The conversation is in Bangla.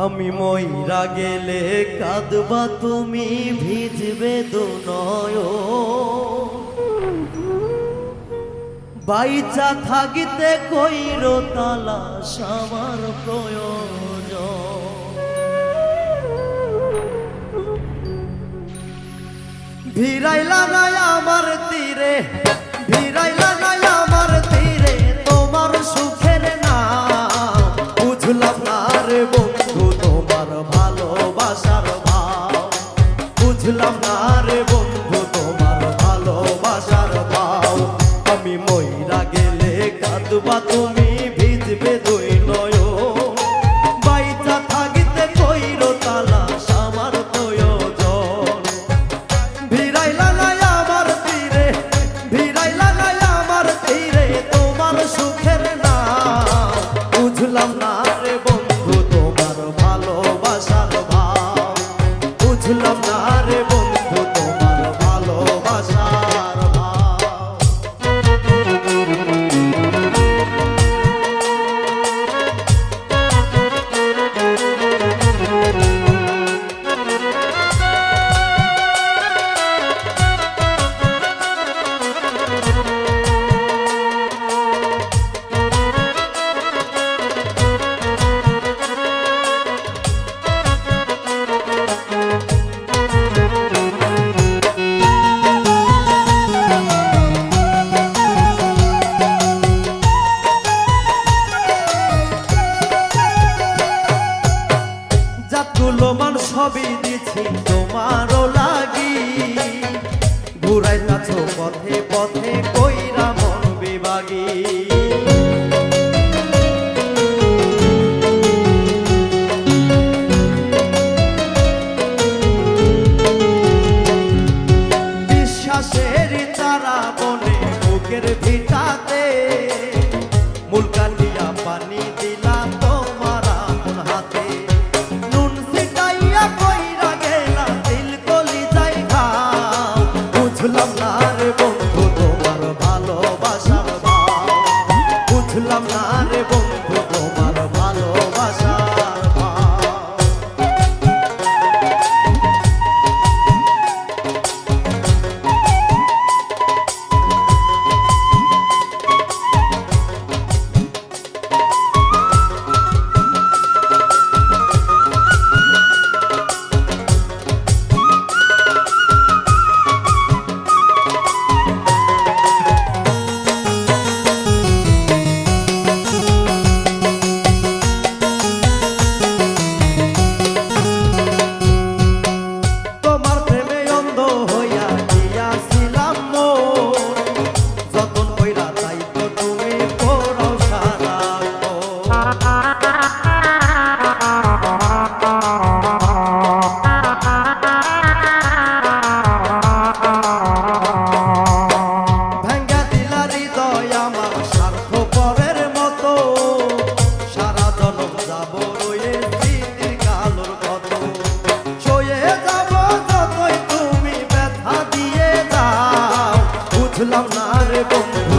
আমি ময়রা গেলে কাঁদবা তুমি, ভিজবে দু নয় বাইচা থাকিতে কইর তালা সামার প্রয়োজন। ভিড়াই লাগায় আমার তীরে। মূল্যমান সবই দিছি তোমারও লাগি। ঘুরাই পাছো পথে পথে কই love. বুঝলাম না রে বন্ধু।